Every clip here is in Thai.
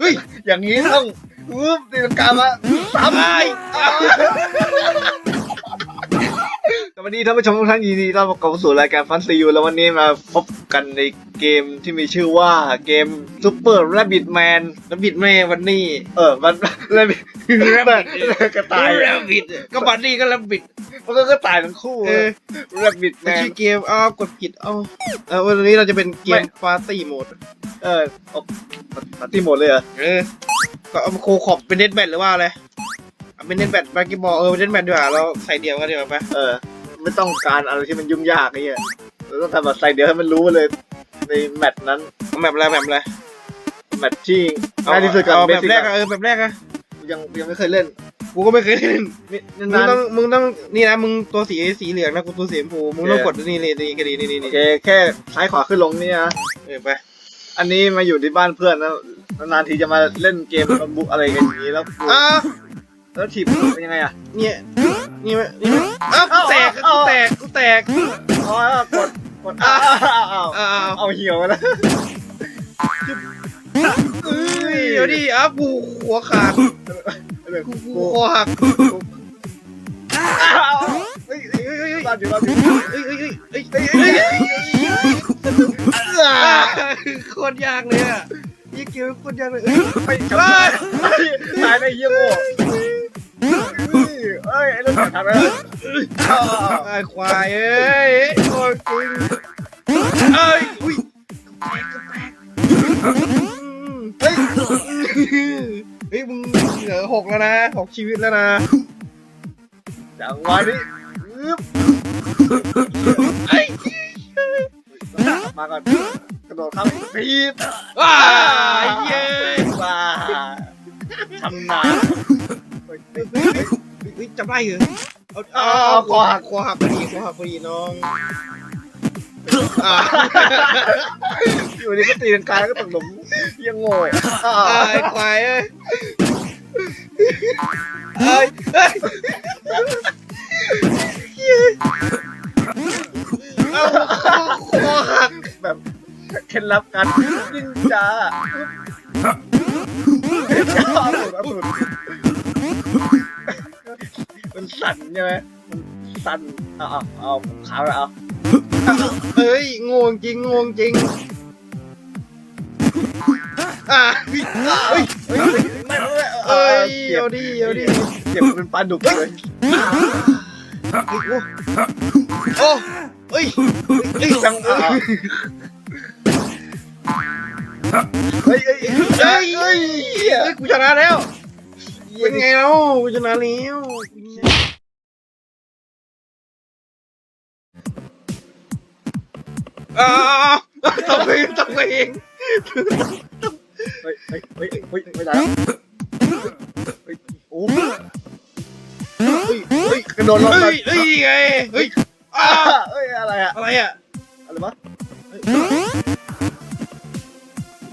เฮ้ย อย่างนี้ต้องวืบตีลังกามาสาม สวัสดีท่านผู้ชมทุกท่านยินดีต้อนรับเข้าสู่รายการฟันซียูแล้ววันนี้มาพบกันในเกมที่มีชื่อว่าเกม Super Rabbit Man แล้วบิดแม่วันนี้ เออมัน Rabbit กระต่ายแรบบิดก็บัดดี้ก็แรบบิดมันก็กระต่ายทั้งคู่เออ Rabbit แต่ Man ชื่อเกมอ้าวกดผิดเอ้าเออวันนี้เราจะเป็นเกไม่มปาร์ตี้โหมด เออเอาปาร์ตี้หมดเลยเหรอเออก็เอามาโคขอบเป็นเน็ตแบทหรือว่าอะไรเอาเป็นเน็ตแบทบาสเกตบอลเออเป็นเน็ตแบทดีกว่าเราใส่เดียวกันดีกว่าปะเออ ไม่ต้องการอะไรที่มันยุ่งยากไอ้เงี้ยเราต้องทำแบบใส่เดียวให้มันรู้เลย ในแมตช์นั้น เอาแบบอะไรแบบอะไรแมตช์ที่เอาง่ายที่สุดกับเอาเบแบบสิกแรกอะเออแบบแรกอะยังยังไม่เคยเล่นกูก็ไม่เคยเล่นนี่มึงนานต้องมึงต้องนี่นะมึงตัวสีสีเหลืองนะกูตัวสีชมพูมึงต้องโอเคกดนี่นี่นี่ก็ดีนี่นี่โอนี่เคแค่ซ้ายขวาขึ้นลงนี่นะเออไปอันนี้มาอยู่ที่บ้านเพื่อนนะนานๆทีจะมาเล่นเกมบุกอะไรกันอย่างนี้แล้วอ้าว แล้วถีบเป็นยังไงอะเนี่ยนี่ไหมนี่ไหมอ้าวกูแตกเอากูเอาแตกกูแตกอ๋อกดกดอ้าวอ้าวอ้าวเอาเหี่ยวมาแล้วเอ้ยเดี๋ยวดิอ้าวกูหัวขาดกูกูคอหักอ้าวเฮ้ยเฮ้ยเฮ้ยเฮ้ยรอดอยู่รอดอยู่เฮ้ยเฮ้ยเฮ้ยเฮ้ยเฮ้ยเฮ้ยอ่าโคตรยากเลยอะยี่เกียวโคตรยากเลยเอ้ยไปจับตายได้เยี่ยมโง่เอ้ยไอ้เรื่องทำอะไรไอ้ควายเอ้ยโอ้ยจริงเอ้ยอุ้ยเฮ้ยเฮ้ยมึงเหลือหกแล้วนะหกชีวิตแล้วนะจังหวะนี้อึ๊บไอ้มาก่อนกระโดดข้ามปี๊บว้าเย้ว้าทำนา เฮ้ยเฮ้ยเฮ้ยจำได้เหรอเอาเอาเอาเอาคอหักคอหักพอดีคอหักพอดีน้องอ่าอยู่ดีก็ตีลังกาแล้วก็ตกหลุมยังโง่อ่าไอ้ควายเอ้ยเอ้ยเอ้ยเอาคอหักแบบเคล็ดลับการยิงจ้าเอา สั่นใช่ไหมสั่นเอาเอาเอาขาวแล้วเอาเฮ้ยงงจริงงงจริงอะเฮ้ยเฮ้ยเฮ้ยไม่ไม่เอ้ยเจ็บเอาดิเอาดิเจ็บเป็นปลาดุกเลยโอ้เอ้ยเอ้ยจังเฮ้ยเฮ้ยเอ้ยเฮ้ยเฮ้ยกูชนะแล้วเป็นไงแล้วกูชนะแล้ว อ้าวตบเองตบเองเฮ้ยเฮ้ยเฮ้ยเฮ้ยไม่ได้แล้วเฮ้ยโอ้เฮ้ยเฮ้ยกระโดดลงเฮ้มายเฮ้ยไงเฮ้ยอ่าอ้าเฮ้ยอะไรอะอะไรอะอะไรวะ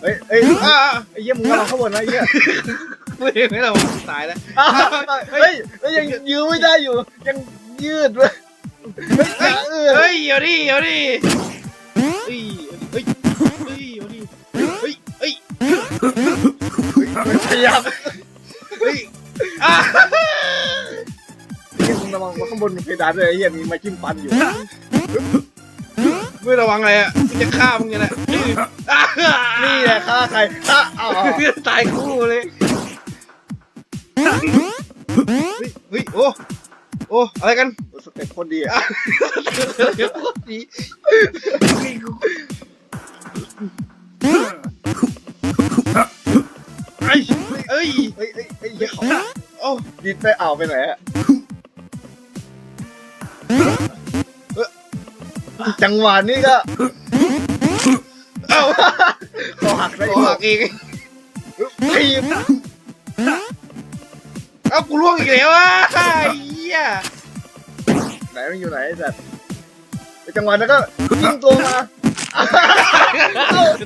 เฮ้ยเฮ้ยอ้าไอ้เหี้ยมึงมาข้างบนนะไอ้เหี้ยไม่ไม่เราตายแล้วอ้าวเฮ้ยเฮ้ยยังยื้อไม่ได้อยู่ ยังยืดเลยเฮ้ยเออเฮ้ยเดี๋ยวดิเดี๋ยวดิ พยายามเฮ้ยอะนี่มึงระวังว่าข้างบนมีเพดานเลยไอ้เหี้ยมีไม้จิ้มฟันอยู่ไม่ระวังอะไรอะกูจะฆ่ามึงไงแหละอะนี่แหละฆ่าใครฆ่าอ้าวตายคู่เลย เฮ้ยเฮ้ยโอ้โอ้อะไรกันสเต็ปโคตรดีอะอะเดี๋ยวโคตรดี ไอ้เอ้ยเฮ้ยเฮ้ยเฮ้ยเหี้ยเขาโอ้ดิดไปอ่าวไปไหนอะเอ้อจังหวะนี้ก็เอ้าคอหักได้ขอีอกหักเองทีมเอ้ากูล่วงอีกแล้วอะไอ้เหี้ยไหนมันอยู่ไหนไอ้สัตว์ไอ้จังหวะนั้นก็ยิงตัวมา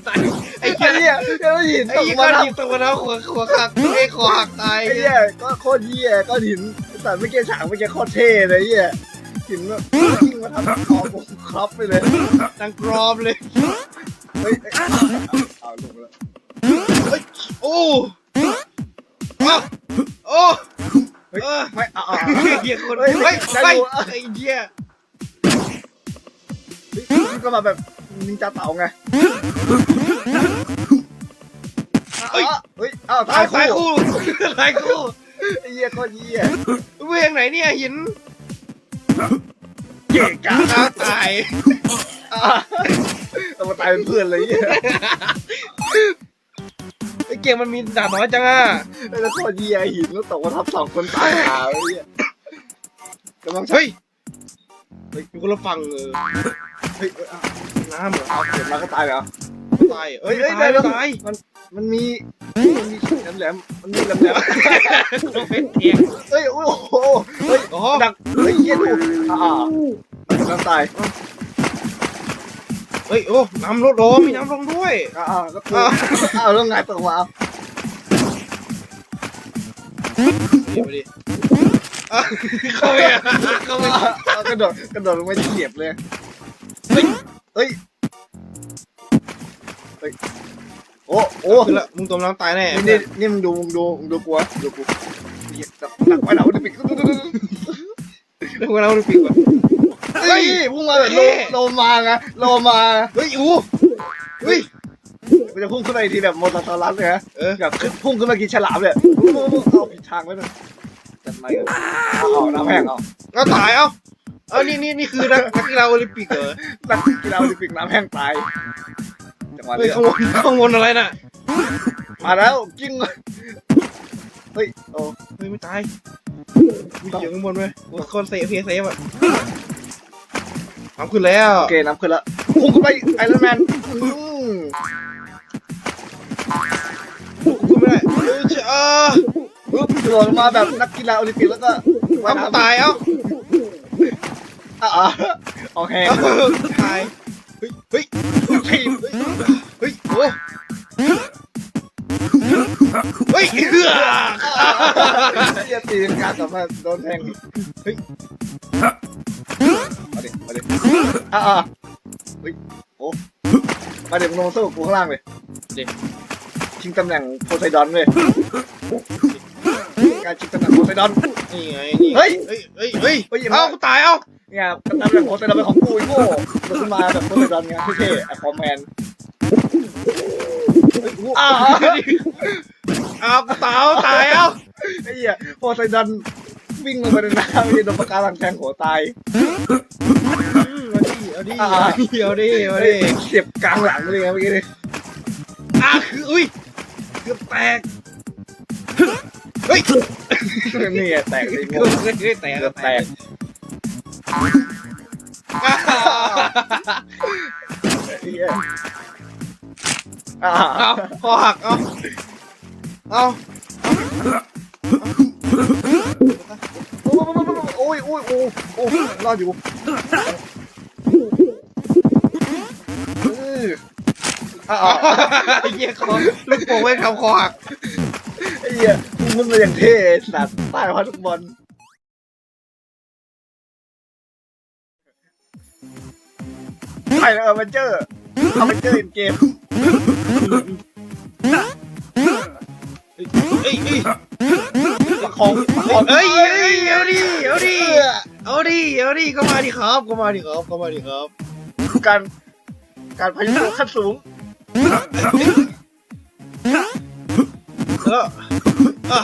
ตายไอ้ ไอ้ เหี้ยเหี้ยก็หินไอ้ตกเหี้ยมาก้อนทับหินตกมาแล้วหัวหัวหักไอ้คอหักตายไอ้เหี้ยก็โคตรเหี้ยก้อนหินไอ้สัตว์เมื่อกี้ฉากเมื่อกี้โคตรเท่เลยไอ้เหี้ยหินแบบยิงมาทับคอผมครับไปเลยดังกรอบเลย เฮ้ยเอ้ยเอาลงแล้วเฮ้ยโอ้อ้าวโอ้เฮ้ยเออไม่เอาเอาเหี้ยคนเฮ้เฮ้ยยได้เฮ้ยอยู่ไอ้เหี้ยนี่ก็มาแบบนินจาเต่าไง เฮ้ยอะเฮ้ยอ้าวตาตายยตายคู่คู่ตายคู่ไอ้เหี้ยโคนเหี้ยเวียงไหนเนี่ยหินเก่งกะอ้าวตายอะเอามาตายเป็นเพื่อนเลยเหี้ยไอ้เกมมันมีดาบน้อยจังอะแล้วโคนเหี้ยหินแล้วตกมาทับสองคนตายหาไอ้เหี้ยกำลังเฮ้ยเฮ้ยอยู่คนละฝั่งเออเฮ้ยเอ้ยอ้าวน้ำเหรอเอาเกิดมาก็ตายเหรอ ตายเอ้เฮ้ยยไม่เฮ้ยตายเดี๋ยวไม่ตายมันมีมันมีแหลมๆมันมีแหลมๆต้องเป็นเทียงเฮ้ยโอ้โหเฮ้ยโอ้ดักเฮ้ยเหี้ยดูอ่าน้ำตายเฮ้ยโอ้น้ำลดลงมีน้ำลงด้วยอ่าก็คืออ้าวแล้วไงตกมาเอาเดี๋ยวไปดิอะเข้าไปอะเข้าไปเอากระโดดกระโดดลงไปเหยียบเลยเฮ้ยเฮ้ยเฮ้ย โอ้โอ้คือละมึงจมน้ำตายแน่นี่นี่นี่มึงดูมึงดูมึงดูกูวะดูกูเหี้ยจับหนักไปหนักไปปิดเรื่องเราดูปีกว่ะเฮ้ยพุ่งมาแบบโลโลมาไงโลมาเฮ้ยอู้เฮ้ยมันจะพุ่งขึ้นมาอีกทีแบบโมซาซารัสเลยฮะเออแบบขึ้นพุ่งขึ้นมากินฉลามเลยเอาผิดทางไว้เลยจัดมาเอาเอาน้ำแห้งเอาเอาตายเอ้าเอานี่นี่นี่คือนักนักกีฬาโอลิมปิกเหรอนักกีฬาโอลิมปิกน้ำแห้งตาย จังหวะเฮ้ยนี้ข้างบนข้างบนอะไรน่ะมาแล้วกิ้งเลยเฮ้ยโอ้เฮ้ยไม่ตายมีเสียงข้างบนไหมคนเซฟเพียเซฟอะน้ำขึ้นแล้วโอเคน้ำขึ้นแล้วพุ่งขึ้นไปไอรอนแมนอืมขึ้นไม่ได้เออเออปุ๊บกระโดดลงมาแบบนักกีฬาโอลิมปิกแล้วก็ว่ายน้ำน้ำตายเอ้าอะอะโอเคเอ้าตายเฮ้ยเฮ้ยเฮ้ เฮ้ยเฮืออย่าตีกันกลับมาโดนแทงเฮ้ยมาดิมาดิอะอะเฮ้ยโอ้มาเดี๋ยวมึงลงสู้กูข้างล่างเลยชิงตำแหน่งโพไซดอนเลยการชิงตำแหน่งโพไซดอนนี่ไงนี่เฮ้ยเฮ้ยเฮ้ยเฮ้ยเฮ้ยอย่ามาเอ้ากูตายเอ้าเนี่ยตำแหน่งโพไซดอนเป็นของกูไอ้โง่โดนขึ้นมาแบบโพไซดอนไงเท่ๆไอ้คอมแมน อ้าวอ้าวกูตายเอ้าตายเอ้าไอ้เหี้ยโพไซดอนวิ่งลงไปในน้ำไม่ได้โดนปะการังแทงหัวตายเอาดิเอาดิเอาดิเอาดิเสียบกลางหลังเลยไงเมื่อกี้นี่อะคืออุ้ยเกือบแตกเฮ้ยนี่ไงแตกเลยเกืโง่อบแตกแตกเกื อบแตกไอ้เอาเอาคอหักเอาเอาโอ้ยโอ้ยโอ้ยโอ้ยรอดอยู่เอออ่าไอ้เหี้ยคอลูกโป่งไม่ทำคอหักไอ้เหี้ยมึงมาอย่างเท่สัตว์ใต้พัทุกบอลไปแล้วเออมาเจอร์เอามาเจออินเกม เฮ้ยเฮ้ยประคองประคองเฮ้ยเฮ้ยเอาดิเอาดิเอาดิเอาดิก็มาดิครับก็มาดิครับก็มาดิครับ การการพายุขั้นสูงแล้วอะ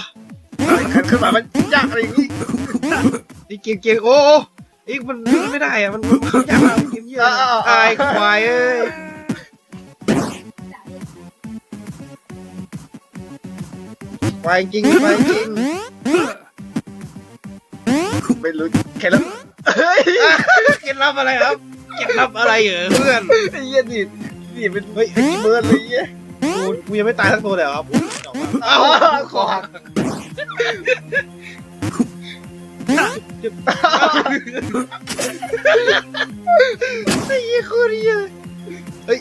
การขึ้นมามันยากอะไรอย่างนี้ไอ้เกมเกมโอ้อีกมันไม่ได้อะมันยากมากเกมเยอะตายควายเอ้ย ควายจริงควายจริงไม่รู้แค่แล้วเฮ้ยเคล็ดลับอะไรครับเคล็ดลับอะไรเหรอเพื่อนไอ้เหี้ยดิดิเป็นเฮ้ยไอ้เบิร์ดเลยเหี้ยกูกูยังไม่ตายทั้งตัวเลยเหรอครับอ้าวคอหักไอ้ยี่คือดีเลยเฮ้ย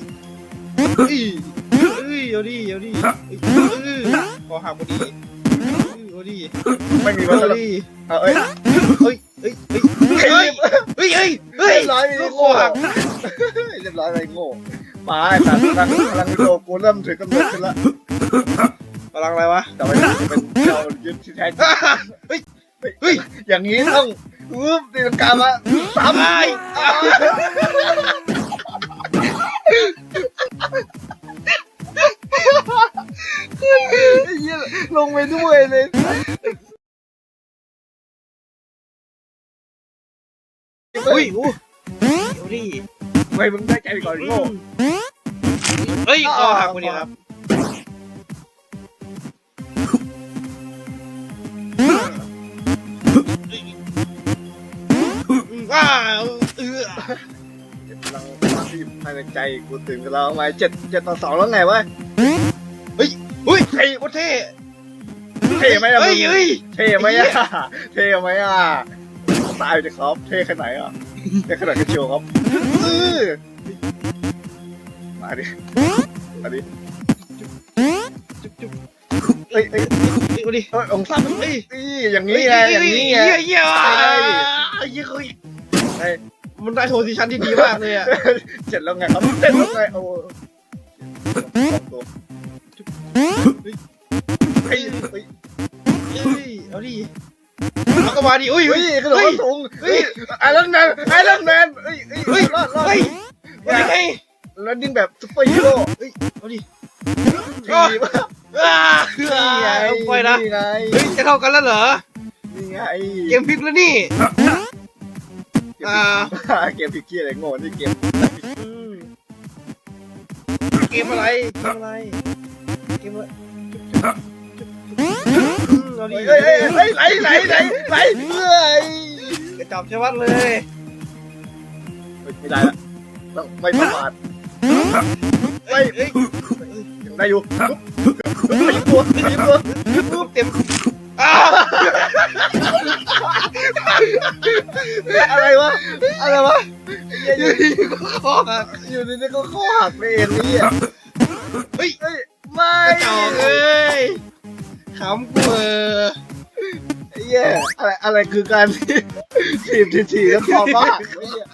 เฮ้ยเฮ้ยเอาดิเอาดิข อหักพอดีเอาดิไม่มีวันเอาแล้วดิเอาเอ้ยเฮ้ยเฮ้ยเฮ้ยเฮ้ยเฮ้ยเฮ้ยเฮ้ยเรียบร้อยไปลูโง่กคอหักเรียบร้อยไปโง่มาไอ้สัตว์พลังพลังวิดีโอกูเริ่มถึงกำหนดขึ้นแล้วพลังอะไรวะแต่ว่าจะเป็นเจ้ายึดที่แท้จริงเฮ้ยเฮ้ยอย่างนี้ต้องวืบตีลังกามาสามไอ้ ไปด้วยเลยอุ้ยอู้เดี๋ยวดิไม่มึงได้ใจก่อนโง่เฮ้ยคอหักพอดีครับว้าวเออพลังที่ภายในใจกูตื่นกันแล้วทำไมเจ็ดเจ็ดต่อสองแล้วไงวะอุ้ยเท่โคตรเท่ เท่ไหมอะเฮ้ยมึงเฮ้ยเท่ไหมอะเท่ไหมอะตายเลยครับ เท่ขนาดไหนอะเท่ขนาดกระเชียวครับเออมาดิมาดิจุ๊บจุ๊บเอ้ยเอ้ยเฮ้ยเอาดิเอ้ยองศามันเฮ้ยนี่อย่างนี้ไงอย่างนี้ไงเหี้ยเหี้ยใช่เหี้ยเฮ้ยใช่มันได้โทซิชันที่ดีมากเลยอะเจ็ดแล้วไงครับเจ็ดแล้วไงโอ้สองตัวเฮ้ย เฮ้ยเฮ้ยเอาดิเอาก็มาดิอุ้ยเฮ้เฮ้ยยกระโดดสูงเฮ้ยไอรอนแมนไอรอนแมนเฮ้ยเฮ้ยเฮ้ยรอดรอดเฮ้ยเอาดิไงแล้วดิ้นแบบซุปเปอร์ฮีโร่เอาดิทีมอ้านี่ไงเอาไปนะนี่ไงเฮ้ยจะเท่ากันแล้วเหรอนี่ไงเกมพลิกแล้วนี่อ่าเกมพิกกี้อะไรโง่นี่เกมอืมเกมอะไรเกมอะไรเกมอะไรอืม เอาดิเฮ้ยเฮ้ยเฮ้ยไหลไหลไหลไหลเฮ้ยกระจับใช่วัดเลยไม่ได้ละต้องไม่ประมาทเฮ้ยเฮ้ยยังได้อยู่ยิงตัวยิงตัวปุ๊บเต็มอ้าวอะไรวะอะไรวะอยู่ดีก็คอหักอยู่ดีๆก็ข้อหักไปเองนี่อะเฮ้ยเฮ้ยไม่กระจอกเอ้ย ขำกูเออเย้อะไรอะไรคือการ ถีบถีบทีทีแล้วคอบ้าไอ้เหี้ย